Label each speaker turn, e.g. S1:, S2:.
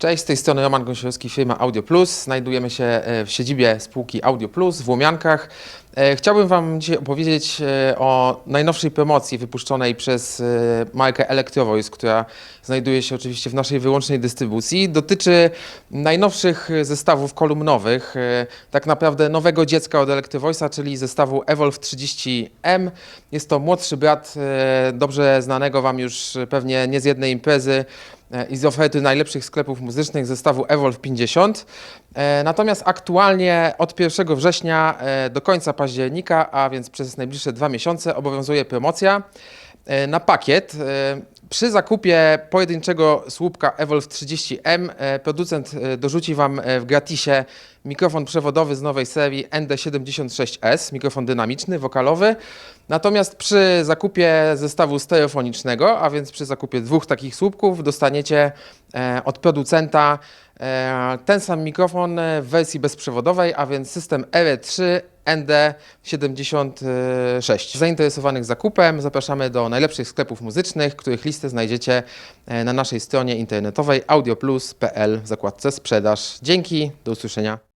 S1: Cześć, z tej strony Roman Gąsiorowski, firma Audio Plus. Znajdujemy się e, w siedzibie spółki Audio Plus w Łomiankach. E, Chciałbym Wam dzisiaj opowiedzieć e, o najnowszej promocji wypuszczonej przez markę Electrovoice, która znajduje się oczywiście w naszej wyłącznej dystrybucji. Dotyczy najnowszych zestawów kolumnowych, tak naprawdę nowego dziecka od Electrovoice'a, czyli zestawu Evolve 30M. Jest to młodszy brat dobrze znanego Wam już pewnie nie z jednej imprezy, i z oferty najlepszych sklepów muzycznych zestawu Evolve 50. E, Natomiast aktualnie od 1 września e, do końca października, a więc przez najbliższe dwa miesiące obowiązuje promocja e, na pakiet. E, Przy zakupie pojedynczego słupka Evolve 30M e, producent e, dorzuci Wam e, w gratisie mikrofon przewodowy z nowej serii ND76S, mikrofon dynamiczny, wokalowy. Natomiast przy zakupie zestawu stereofonicznego, a więc przy zakupie dwóch takich słupków, dostaniecie e, od producenta e, ten sam mikrofon w wersji bezprzewodowej, a więc system R3 ND76. Zainteresowanych zakupem zapraszamy do najlepszych sklepów muzycznych, których listę znajdziecie e, na naszej stronie internetowej audioplus.pl w zakładce sprzedaż. Dzięki, do usłyszenia.